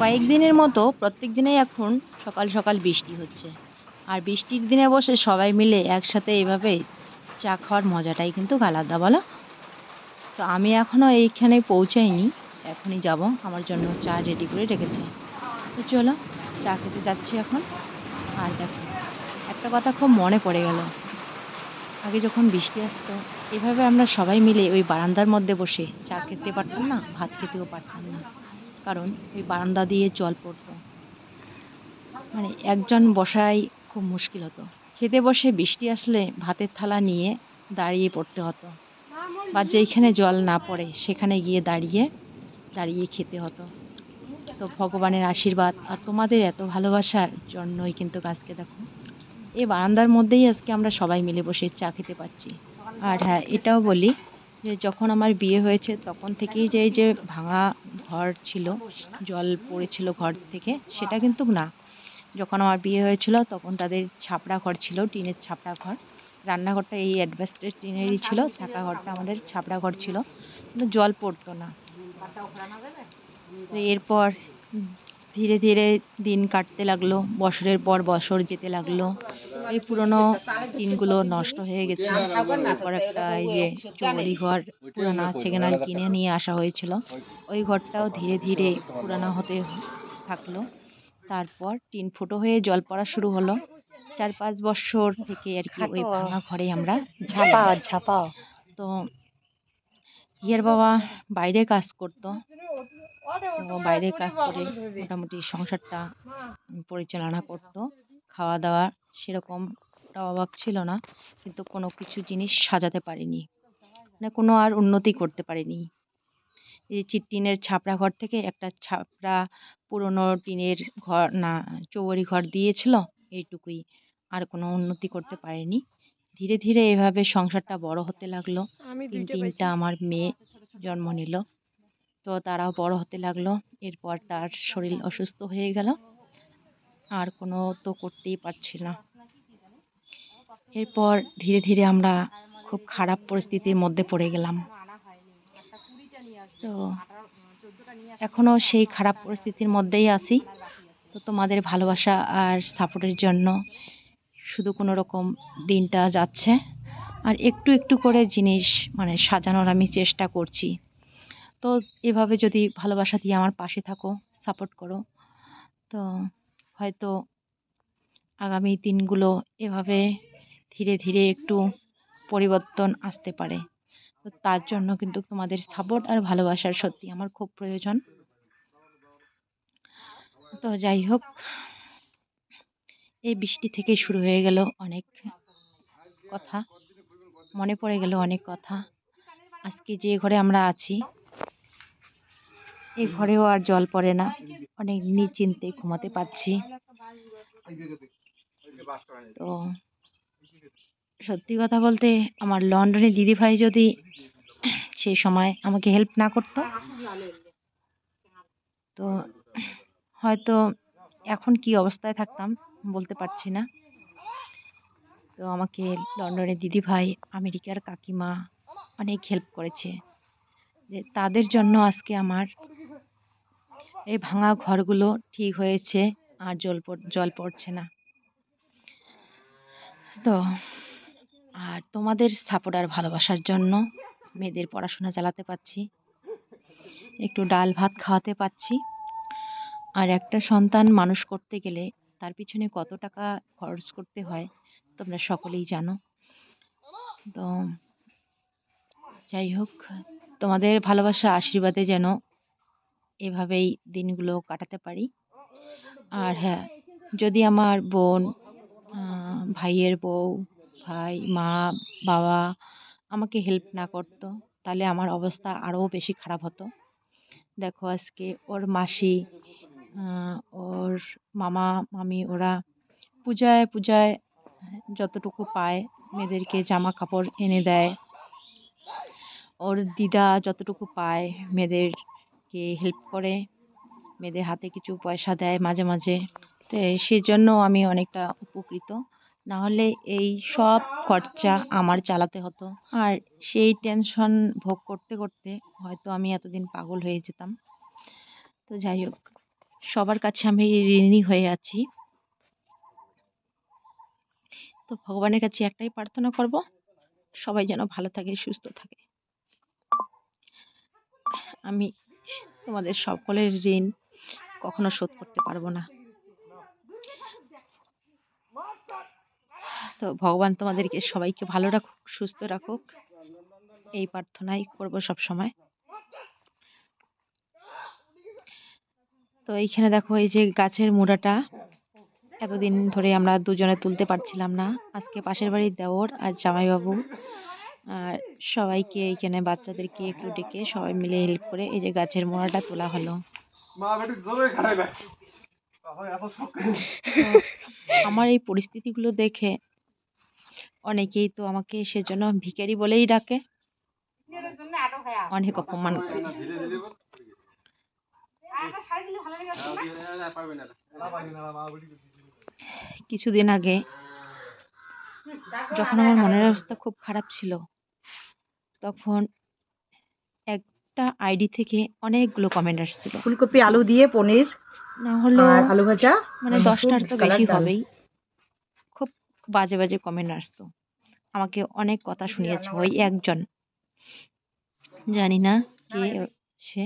কয়েকদিনের মতো প্রত্যেক দিনেই এখন সকাল সকাল বৃষ্টি হচ্ছে। আর বৃষ্টির দিনে বসে সবাই মিলে একসাথে এভাবে চা খাওয়ার মজাটাই কিন্তু আলাদা, বলো? তো আমি এখনও এইখানে পৌঁছাইনি, এখনই যাব। আমার জন্য চা রেডি করে রেখেছে। তো চলো, চা খেতে যাচ্ছি এখন। আর দেখো, একটা কথা খুব মনে পড়ে গেল। আগে যখন বৃষ্টি আসতো, এভাবে আমরা সবাই মিলে ওই বারান্দার মধ্যে বসে চা খেতে পারতাম না, ভাত খেতেও পারতাম না। কারণ ওই বারান্দা দিয়ে জল পড়তো। মানে একজন বসাই খুব মুশকিল হতো। খেতে বসে বৃষ্টি আসলে ভাতের থালা নিয়ে দাঁড়িয়ে পড়তে হতো বা যেইখানে জল না পড়ে সেখানে গিয়ে দাঁড়িয়ে দাঁড়িয়ে খেতে হতো। তো ভগবানের আশীর্বাদ আর তোমাদের এত ভালোবাসার জন্যই কিন্তু আজকে দেখো। এই বারান্দার মধ্যেই আজকে আমরা সবাই মিলে বসে চা খেতে পাচ্ছি। আর হ্যাঁ এটাও বলি যে যখন আমার বিয়ে হয়েছে, তখন থেকেই যে এই যে ভাঙা ঘর ছিল, জল পড়েছিল ঘর থেকে, সেটা কিন্তু না। যখন আমার বিয়ে হয়েছিল, তখন তাদের ছাপড়া ঘর ছিল, টিনের ছাপড়া ঘর। রান্নাঘরটা এই অ্যাডভেস্টের টিনেরই ছিল, থাকা ঘরটা আমাদের ছাপড়া ঘর ছিল। কিন্তু জল পড়তো না। তো এরপর ধীরে ধীরে দিন কাটতে লাগল, বছরের পর বছর যেতে লাগল। এই পুরনো টিনগুলো নষ্ট হয়ে গেছে। তারপর একটা এই যে চৌরি ঘর পুরানা সেখানে কিনে নিয়ে আসা হয়েছিল। ওই ঘরটাও ধীরে ধীরে পুরানো হতে থাকল। তারপর টিন ফুটো হয়ে জল পড়া শুরু হলো। চার পাঁচ বছর থেকে আর কি ওই ভাঙা ঘরে আমরা ঝাপা ঝাপা তো হিয়ার বাবা বাইরে কাজ করতো। তো বাইরে কাজ করে মোটামুটি সংসারটা পরিচালনা করতো। খাওয়া দাওয়া সেরকমটা অভাব ছিল না। কিন্তু কোনো কিছু জিনিস সাজাতে পারিনি। মানে কোনো আর উন্নতি করতে পারিনি। এই টিনের ছাপড়া ঘর থেকে একটা ছাপড়া পুরনো টিনের ঘর না চৌবাড়ি ঘর দিয়েছিল এইটুকুই আর কোনো উন্নতি করতে পারিনি। ধীরে ধীরে এভাবে সংসারটা বড় হতে লাগল। তিন তিনটা আমার মেয়ে জন্ম নিল। তো তারাও বড় হতে লাগল। এরপর তার শরীর অসুস্থ হয়ে গেল। আর কোনো তো করতেই পারছি না। এরপর ধীরে ধীরে আমরা খুব খারাপ পরিস্থিতির মধ্যে পড়ে গেলাম। তো এখনও সেই খারাপ পরিস্থিতির মধ্যেই আছি। তো তোমাদের ভালোবাসা আর সাপোর্টের জন্য শুধু কোনো রকম দিনটা যাচ্ছে। আর একটু একটু করে জিনিস মানে সাজানোর আমি চেষ্টা করছি। তো এভাবে যদি ভালোবাসা দিয়ে আমার পাশে থাকো, সাপোর্ট করো, তো হয়তো আগামী দিনগুলো এভাবে ধীরে ধীরে একটু পরিবর্তন আসতে পারে। তো তার জন্য কিন্তু তোমাদের সাপোর্ট আর ভালোবাসার সত্যি আমার খুব প্রয়োজন। তো যাই হোক, এই বৃষ্টি থেকে শুরু হয়ে গেল অনেক কথা। মনে পড়ে গেল অনেক কথা। আজকে যে ঘরে আমরা আছি এই ঘরেও আর জল পড়ে না। অনেক নিশ্চিন্তে ঘুমাতে পারছি। তো সত্যি কথা বলতে আমার লন্ডনে দিদিভাই যদি সেই সময় আমাকে হেল্প না করতো, তো হয়তো এখন কি অবস্থায় থাকতাম বলতে পারছি না। তো আমাকে লন্ডনের দিদিভাই, আমেরিকার কাকিমা অনেক হেল্প করেছে। যে তাদের জন্য আজকে আমার এই ভাঙা ঘরগুলো ঠিক হয়েছে, আর জল জল পড়ছে না। তো, আর তোমাদের সাপোর্ট আর ভালোবাসার জন্য মেয়েদের পড়াশোনা চালাতে পারছি, একটু ডাল ভাত খাওয়াতে পারছি, আর একটা সন্তান মানুষ করতে গেলে তার পিছনে কত টাকা খরচ করতে হয় তোমরা সকলেই জানো। তো, যাই হোক, তোমাদের ভালোবাসা আশীর্বাদে যেন এভাবেই দিনগুলো কাটাতে পারি। আর হ্যাঁ যদি আমার বোন ভাইয়ের বউ, ভাই, মা, বাবা আমাকে হেল্প না করতো, তাহলে আমার অবস্থা আরও বেশি খারাপ হতো। দেখো, আজকে ওর মাসি ওর মামা, মামি ওরা পূজায় পূজায় যতটুকু পায় মেয়েদেরকে জামা কাপড় এনে দেয়। ওর দিদা যতটুকু পায় মেয়েদেরকে হেল্প করে, মেয়েদের হাতে কিছু পয়সা দেয় মাঝে মাঝে। তো সেই জন্য আমি অনেকটা উপকৃত। নাহলে এই সব খরচা আমার চালাতে হতো। আর সেই টেনশন ভোগ করতে করতে হয়তো আমি এতদিন পাগল হয়ে যেতাম। তো যাই হোক, সবার কাছে আমি ঋণী হয়ে আছি। তো ভগবানের কাছে একটাই প্রার্থনা করব, সবাই যেন ভালো থাকে, সুস্থ থাকে। আমি তোমাদের সকলের ঋণ কখনো শোধ করতে পারব না। তো ভগবান তোমাদেরকে সবাইকে ভালো রাখুক, সুস্থ রাখুক। এই প্রার্থনাই করব সব সময় তো এইখানে দেখো, এই যে গাছের মুড়াটা, এতদিন ধরে আমরা দুজনে তুলতে পারছিলাম না। আজকে পাশের বাড়ির দেওর আর জামাইবাবু। আর সবাইকে এইখানে বাচ্চাদেরকে একটু ডেকে সবাই মিলে হেল্প করে এই যে গাছের মোড়াটা তোলা হলো। আমার এই পরিস্থিতিগুলো দেখে অনেকেই তো আমাকে সেজন্য ভিখারি বলেই ডাকে। অনেক অপমান করে। কিছুদিন আগে যখন আমার মনের অবস্থা খুব খারাপ ছিল তখন একটা আইডি থেকে অনেকগুলো কমেন্ট আসছিল। ফুলকপি আলু দিয়ে পনির না আর আলু ভাজা মানে দশটার তো বেশি হবেই। খুব বাজে বাজে কমেন্ট আসতো। আমাকে অনেক কথা শুনিয়েছে ওই একজন। জানি না কে সে।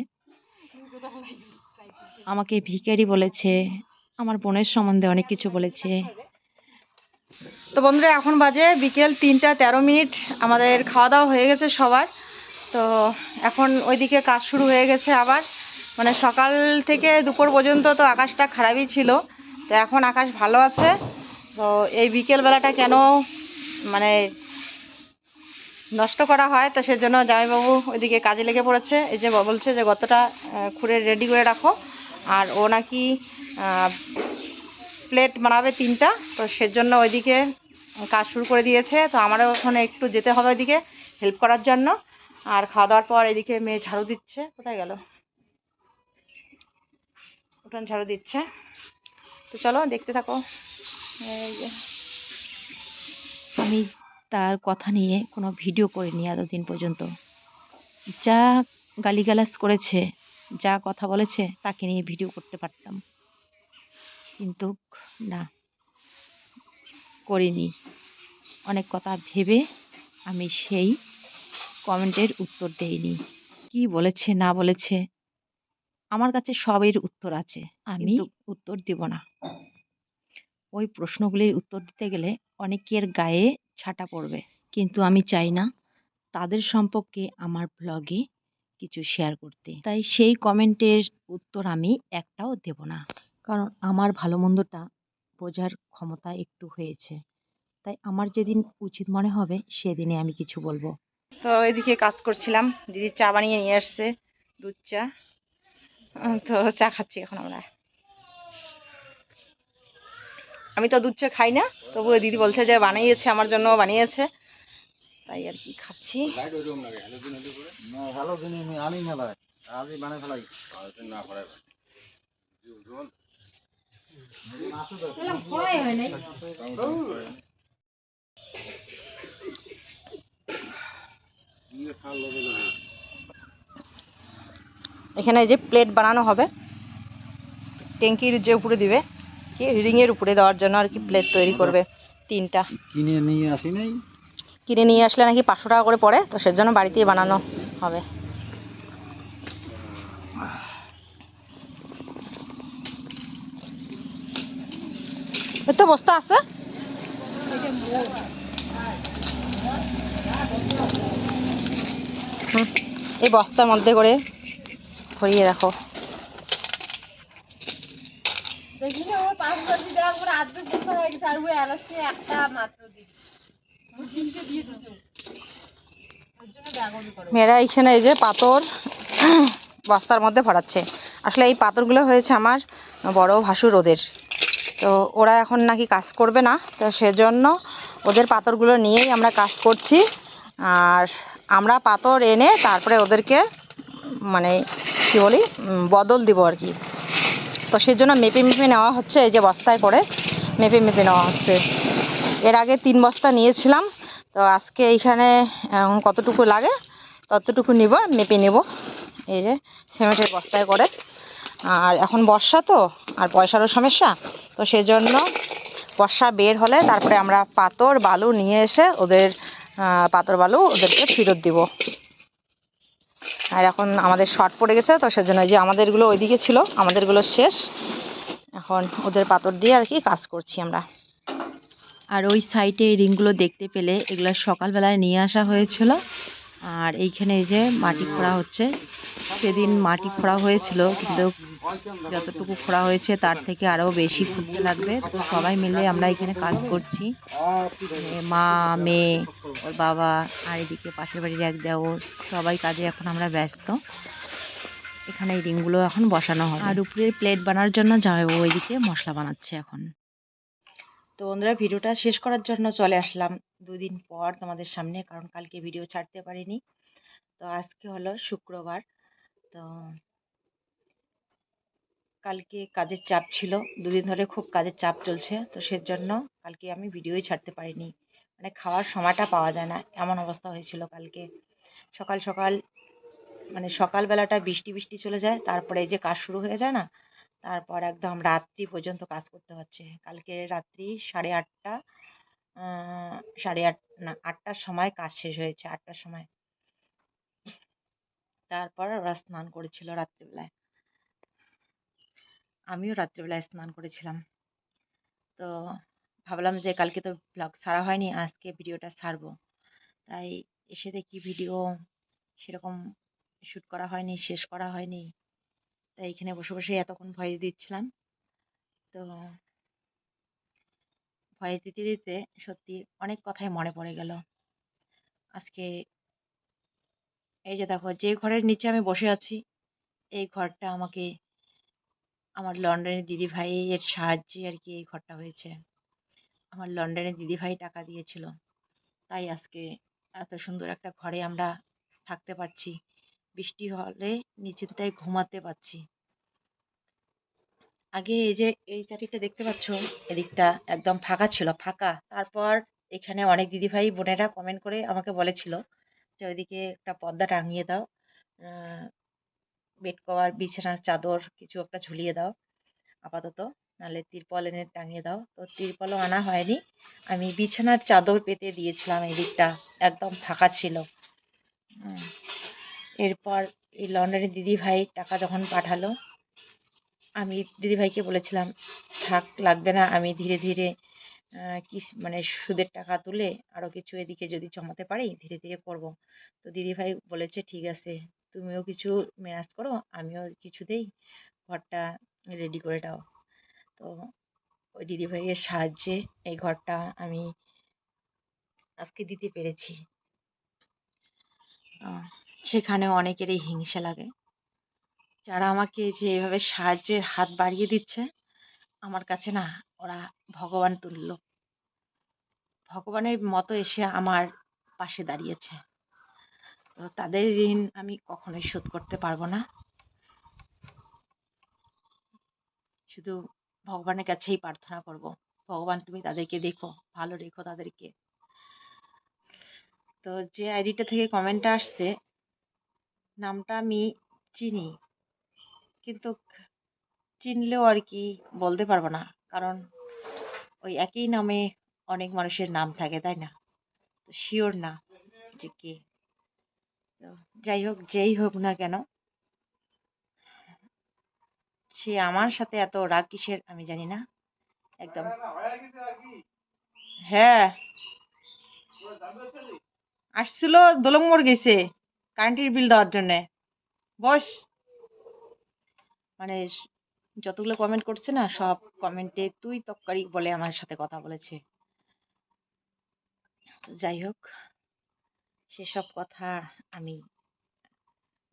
আমাকে ভিখারি বলেছে আমার বোনের সম্বন্ধে অনেক কিছু বলেছে। তো বন্ধুরা, এখন বাজে বিকেল তিনটা তেরো মিনিট। আমাদের খাওয়া দাওয়া হয়ে গেছে সবার। তো এখন ওইদিকে কাজ শুরু হয়ে গেছে আবার। মানে সকাল থেকে দুপুর পর্যন্ত তো আকাশটা খারাপই ছিল। তো এখন আকাশ ভালো আছে। তো এই বিকেল বেলাটা কেন মানে নষ্ট করা হয়, তো সেজন্য জামাইবাবু ওইদিকে কাজে লেগে পড়েছে। এই যে বলছে যে গতটা খুঁড়ে রেডি করে রাখো। আর ও নাকি প্লেট বানাবে তিনটা, তো সেজন্য ওইদিকে কাজ শুরু করে দিয়েছে। তো আমারও ওখানে একটু যেতে হবে ওইদিকে হেল্প করার জন্য। আর খাওয়া দাওয়ার পর এদিকে মেয়ে ঝাড়ু দিচ্ছে। কোথায় গেল? উঠান ঝাড়ু দিচ্ছে। তো চলো দেখতে থাকো। আমি তার কথা নিয়ে কোনো ভিডিও করিনি এতদিন পর্যন্ত। যা গালিগালাজ করেছে, যা কথা বলেছে, তাকে নিয়ে ভিডিও করতে পারতাম। কিন্তু না করিনি। অনেক কথা ভেবে আমি সেই কমেন্টের উত্তর দেইনি। কি বলেছে না বলেছে আমার কাছে সবের উত্তর আছে। আমি উত্তর দিব না। ওই প্রশ্নগুলির উত্তর দিতে গেলে অনেকের গায়ে ছাটা পড়বে। কিন্তু আমি চাই না তাদের সম্পর্কে আমার ব্লগে কিছু শেয়ার করতে। তাই সেই কমেন্টের উত্তর আমি একটাও দেব না। কারণ আমার ভালো মন্দটা বোঝার ক্ষমতা একটু হয়েছে। তাই আমার যেদিন উচিত মনে হবে সেদিনে আমি কিছু বলব। তো এদিকে কাজ করছিলাম। দিদি চা বানিয়ে নিয়ে আসছে দুধ চা। তো চা খাচ্ছি এখন আমরা। আমি তো দুধ চা খাই না তবুও দিদি বলছে যে বানিয়েছে আমার জন্য বানিয়েছে। তাই আর কি খাচ্ছি। ভালো দিন আমি আনি না ভাই আজই বানাই ফেলাই। না পড়ে জল ইয়ে খাল লগে লগে এখানে যে প্লেট বানানো হবে ট্যাঙ্কির যে উপরে দিবে কি রিংয়ের উপরে দেওয়ার জন্য আর কি প্লেট তৈরি করবে তিনটা। কিনে নিয়ে আসি নাই? কিনে নিয়ে আসলে নাকি পাঁচশো টাকা করে পড়ে তো সেজন্য বাড়িতেই বানানো হবে। এই তো বস্তা আছে? এই বস্তার মধ্যে করে ভরিয়ে রাখো মেয়েরা এইখানে এই যে পাথর বস্তার মধ্যে ভরাচ্ছে। আসলে এই পাথরগুলো হয়েছে আমার বড় ভাসুর ওদের। তো ওরা এখন নাকি কাজ করবে না, তো সেজন্য ওদের পাথরগুলো নিয়েই আমরা কাজ করছি। আর আমরা পাথর এনে তারপরে ওদেরকে মানে কি বলি বদল দিব আর কি। তো সেই জন্য মেপে মেপে নেওয়া হচ্ছে, এই যে বস্তায় করে মেপে মেপে নেওয়া হচ্ছে। এর আগে তিন বস্তা নিয়েছিলাম, তো আজকে এইখানে কতটুকু লাগে ততটুকু নিব, মেপে নেব। এই যে সিমেন্টের বস্তায় করে। আর এখন বর্ষা তো, আর পয়সারও সমস্যা, তো সেজন্য বর্ষা বের হলে তারপরে আমরা পাথর, বালু নিয়ে এসে ওদের পাথর, বালু ওদেরকে ফেরত দিব। আর এখন আমাদের শর্ট পড়ে গেছে, তো সেজন্য যে আমাদেরগুলো ওইদিকে ছিল, আমাদেরগুলো শেষ। এখন ওদের পাথর দিয়ে আর কি কাজ করছি আমরা। আর ওই সাইডে এই রিংগুলো দেখতে পেলে এগুলো সকালবেলায় নিয়ে আসা হয়েছিল। আর এইখানে এই যে মাটি খোঁড়া হচ্ছে। সেদিন মাটি খোঁড়া হয়েছিল, কিন্তু যতটুকু খোঁড়া হয়েছে তার থেকে আরও বেশি খুঁড়তে লাগবে। তো সবাই মিলে আমরা এখানে কাজ করছি। মা, মেয়ে, ওর বাবা, আর এদিকে পাশের বাড়ির এক দেওর, সবাই কাজে এখন আমরা ব্যস্ত। এখানে এই রিংগুলো এখন বসানো হয় আর উপরের প্লেট বানার জন্য জামাইবাবু ওইদিকে মশলা বানাচ্ছে এখন। তো বন্ধুরা, ভিডিওটা শেষ করার জন্য চলে আসলাম। দুদিন পর তোমাদের সামনে, কারণ কালকে ভিডিও ছাড়তে পারিনি। তো আজকে হলো শুক্রবার। তো কালকে কাজের চাপ ছিল, দুদিন ধরে খুব কাজের চাপ চলছে। তো সেজন্য কালকে আমি ভিডিওই ছাড়তে পারিনি। মানে খাওয়ার সময়টা পাওয়া যায় না, এমন অবস্থা হয়েছিল কালকে। সকাল সকাল মানে সকালবেলাটা বৃষ্টি বৃষ্টি চলে যায়, তারপরে যে কাজ শুরু হয়ে যায় না, তারপর একদম রাত্রি পর্যন্ত কাজ করতে হচ্ছে। কালকে রাত্রি সাড়ে আটটা সাড়ে আট, না, আটটার সময় কাজ শেষ হয়েছে, আটটার সময়। তারপর ওরা স্নান করেছিল রাত্রিবেলায়। আমিও রাত্রিবেলায় স্নান করেছিলাম। তো ভাবলাম যে কালকে তো ব্লগ ছাড়া হয়নি, আজকে ভিডিওটা সারবো তাই এসে দেখি ভিডিও সেরকম শ্যুট করা হয়নি, শেষ করা হয়নি। তাই এখানে বসে বসে এতক্ষণ ভয়েস দিচ্ছিলাম। তো ভয়েস দিতে দিতে সত্যি অনেক কথাই মনে পড়ে গেল। আজকে এই যে দেখো, যে ঘরের নিচে আমি বসে আছি, এই ঘরটা আমাকে, আমার লন্ডনের দিদি ভাইয়ের সাহায্যে আর কি এই ঘরটা হয়েছে। আমার লন্ডনের দিদি ভাই টাকা দিয়েছিল। তাই আজকে এত সুন্দর একটা ঘরে আমরা থাকতে পারছি। বৃষ্টি হলে নিচেটায় ঘুমাতে পারছি। আগে এই যে, এই চারিটা দেখতে পাচ্ছ? এদিকটা একদম ফাঁকা ছিল, ফাঁকা। তারপর এখানে অনেক দিদিভাই, বোনেরা কমেন্ট করে আমাকে বলেছিল যে, ওইদিকে একটা পর্দা টাঙিয়ে দাও বেড কভার, বিছানার চাদর, কিছু একটা ঝুলিয়ে দাও, আপাতত। নাহলে তিরপল এনে টাঙিয়ে দাও। তো তিরপলও আনা হয়নি। আমি বিছানার চাদর পেতে দিয়েছিলাম এই দিকটা একদম ফাঁকা ছিল। এরপর এই লন্ডনের দিদিভাই টাকা যখন পাঠালো আমি দিদিভাইকে বলেছিলাম, থাক, লাগবে না। আমি ধীরে ধীরে কি মানে সুদের টাকা তুলে আরও কিছু এদিকে যদি জমাতে পারি, ধীরে ধীরে করব। তো দিদিভাই বলেছে, ঠিক আছে, তুমিও কিছু ম্যানেজ করো, আমিও কিছু দেই, ঘরটা রেডি করে দাও তো ওই দিদিভাইয়ের সাহায্যে এই ঘরটা আমি আজকে দিতে পেরেছি। সেখানে অনেকেরই হিংসা লাগে। যারা আমাকে যে এভাবে সাহায্যের হাত বাড়িয়ে দিচ্ছে, আমার কাছে না, ওরা ভগবান তুল্য। ভগবানের মতো এসে আমার পাশে দাঁড়িয়েছে। তো তাদের ঋণ আমি কখনোই শোধ করতে পারব না। শুধু ভগবানের কাছেই প্রার্থনা করব। ভগবান, তুমি তাদেরকে দেখো, ভালো রেখো তাদেরকে। তো যে আইডিটা থেকে কমেন্টটা আসছে, নামটা আমি চিনি। কিন্তু চিনলেও আর কি বলতে পারব না। কারণ ওই একই নামে অনেক মানুষের নাম থাকে, তাই না? শিওর না যে কে। তো যাই হোক, যেই হোক না কেন, সে আমার সাথে এত রাগ কিসের আমি জানি না। একদম। হ্যাঁ। আসছিল দোলংমোড় গেছে কারেন্টের বিল দেওয়ার জন্যে। বস। মানে যতগুলো কমেন্ট করছে না, সব কমেন্টে তুই তক্কারি বলে আমার সাথে কথা বলেছে। যাই হোক, সেসব কথা আমি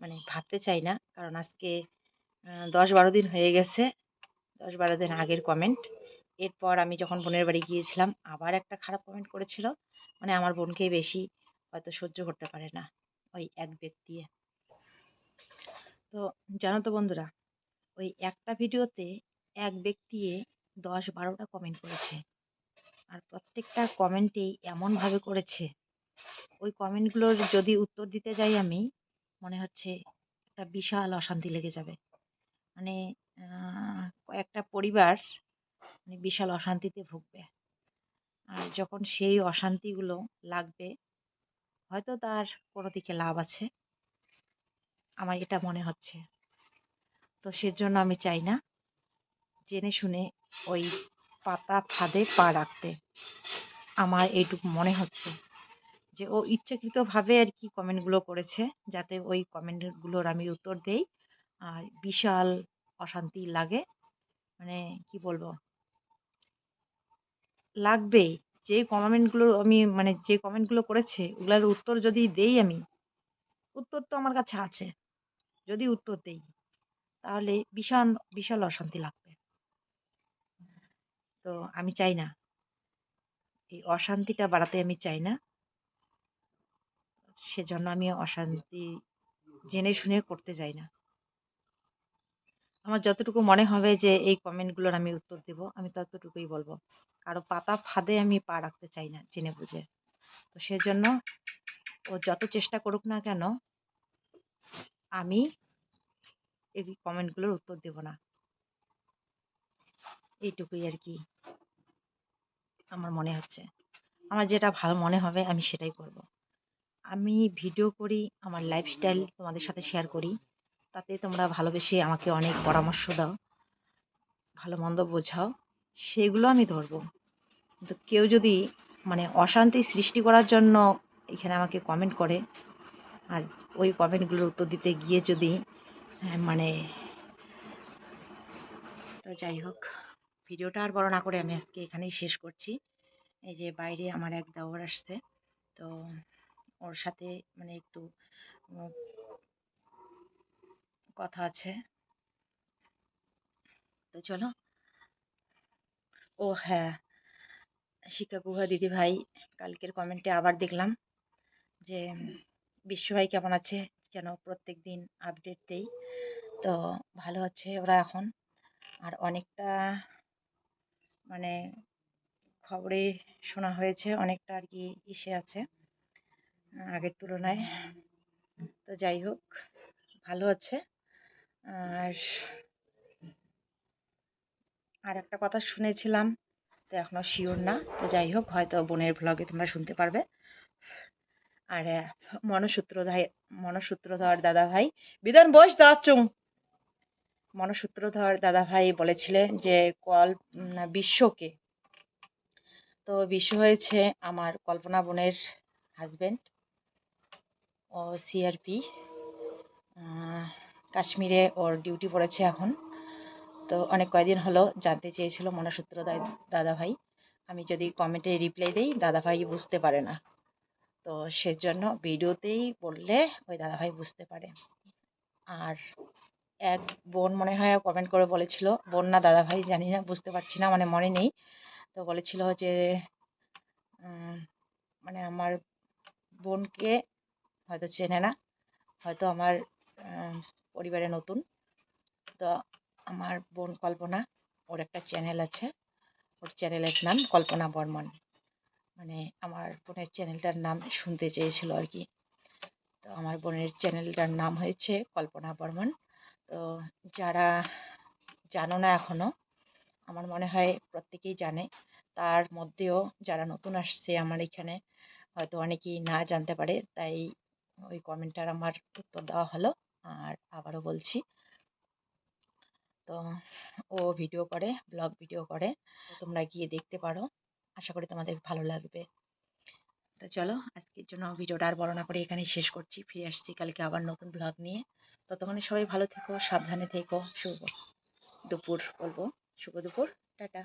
মানে ভাবতে চাই না, কারণ আজকে দশ বারো দিন হয়ে গেছে, দশ বারো দিন আগের কমেন্ট এরপর আমি যখন বোনের বাড়ি গিয়েছিলাম, আবার একটা খারাপ কমেন্ট করেছিল। মানে আমার বোনকে বেশি হয়তো সহ্য করতে পারে না, ওই এক ব্যক্তি। তো, জানো তো বন্ধুরা ওই একটা ভিডিওতে এক ব্যক্তি দশ বারোটা কমেন্ট করেছে। আর প্রত্যেকটা কমেন্টেই এমনভাবে করেছে। ওই কমেন্টগুলোর যদি উত্তর দিতে যাই আমি, মনে হচ্ছে একটা বিশাল অশান্তি লেগে যাবে। মানে কয়েকটা পরিবার মানে বিশাল অশান্তিতে ভুগবে। আর যখন সেই অশান্তিগুলো লাগবে, হয়তো তার কোনো দিকে লাভ আছে। আমার এটা মনে হচ্ছে। তো সেজন্য আমি চাই না। জেনে শুনে ওই পাতা ফাঁদে পা রাখতে। আমার এইটুকু মনে হচ্ছে যে, ও ইচ্ছাকৃতভাবে আর কি কমেন্টগুলো করেছে যাতে ওই কমেন্টগুলোর আমি উত্তর দেই। আর বিশাল অশান্তি লাগে। মানে কি বলব? লাগবেই যে কমেন্টগুলো আমি মানে যে কমেন্টগুলো করেছে, ওগুলোর উত্তর যদি দেই আমি, উত্তর তো আমার কাছে আছে। যদি উত্তর দেই। তাহলে বিশাল বিশাল অশান্তি লাগবে। তো আমি চাই না। এই অশান্তিটা বাড়াতে আমি চাই না। সেজন্য আমি অশান্তি জেনে শুনে করতে যাই না। আমার যতটুকু মনে হবে যে এই কমেন্টগুলোর আমি উত্তর দেব, আমি ততটুকুই বলব। কারও পাতা ফাঁদে আমি পা রাখতে চাই না, জেনে বুঝে। তো সেজন্য ও যত চেষ্টা করুক না কেন, আমি এই কমেন্টগুলোর উত্তর দেব না। এইটুকুই আর কি আমার মনে হচ্ছে। আমার যেটা ভালো মনে হবে আমি সেটাই করব। আমি ভিডিও করি, আমার লাইফস্টাইল তোমাদের সাথে শেয়ার করি। তাতে তোমরা ভালোবেসে আমাকে অনেক পরামর্শ দাও, ভালো মন্দ বোঝাও, সেগুলো আমি ধরবো। কিন্তু কেউ যদি মানে অশান্তি সৃষ্টি করার জন্য এখানে আমাকে কমেন্ট করে, আর ওই কমেন্টগুলোর উত্তর দিতে গিয়ে যদি মানে তো যাই হোক, ভিডিওটা আর বড় না করে আমি আজকে এখানেই শেষ করছি। এই যে বাইরে আমার এক দেওয়ার আসছে, তো ওর সাথে মানে একটু কথা আছে। তো চলো। ও হ্যাঁ শিক্ষা গুহা দিদি ভাই, কালকের কমেন্টে আবার দেখলাম যে বিশ্বভাই কেমন আছে? যেন প্রত্যেক দিন আপডেট দেই। তো ভালো আছে ওরা এখন। আর অনেকটা মানে খবরে শোনা হয়েছে অনেকটা আর কি ইসে আছে আগের তুলনায়। তো যাই হোক ভালো আছে। আর আর একটা কথা শুনেছিলাম তো এখনও শিওর না। তো যাই হোক হয়তো বোনের ভ্লগে তোমরা শুনতে পারবে। আর আহ, মনসূত্রধার মনসূত্রধর দাদা ভাই বিধান বস যাচ্ছুম মনসূত্রধর দাদা ভাই বলেছিলেন যে, কল বিশ্বকে। তো বিশ্ব হয়েছে আমার কল্পনা বোনের হাজবেন্ড ও সিআরপি কাশ্মীরে ওর ডিউটি পড়েছে এখন। তো অনেক কয়দিন হলো জানতে চেয়েছিল মনসূত্র দাদা ভাই আমি যদি কমেন্টে রিপ্লাই দিই দাদা ভাই বুঝতে পারে না। তো সেজন্য ভিডিওতেই বললে ওই দাদা ভাই বুঝতে পারে। আর এক বোন মনে হয় কমেন্ট করে বলেছিল, বোন না দাদা ভাই জানি না, বুঝতে পারছি না মানে মনে নেই। তো বলেছিল যে মানে আমার বোনকে হয়তো চেনে না, হয়তো আমার পরিবারে নতুন। তো আমার বোন কল্পনা, ওর একটা চ্যানেল আছে। ওর চ্যানেলের নাম কল্পনা বর্মন। মানে আমার বোনের চ্যানেলটার নাম শুনতে চেয়েছিল আর কি। তো আমার বোনের চ্যানেলটার নাম হয়েছে কল্পনা বর্মন। তো যারা জানো না এখনও আমার মনে হয় প্রত্যেকেই জানে, তার মধ্যেও যারা নতুন আসছে আমার এখানে, হয়তো অনেকেই না জানতে পারে, তাই ওই কমেন্টটার আমার উত্তর দেওয়া হলো, আর আবারও বলছি। তো ও ভিডিও করে, ব্লগ ভিডিও করে তোমরা গিয়ে দেখতে পারো, আশা করি তোমাদের ভালো লাগবে। তো চলো, আজকের জন্য ভিডিওটা আর বড় না করে এখানেই শেষ করছি, ফিরে আসছি কালকে আবার নতুন ব্লগ নিয়ে। ততক্ষণে সবাই ভালো থেকো সাবধানে থেকো শুভ দুপুর বলব। শুভ দুপুর টাটা।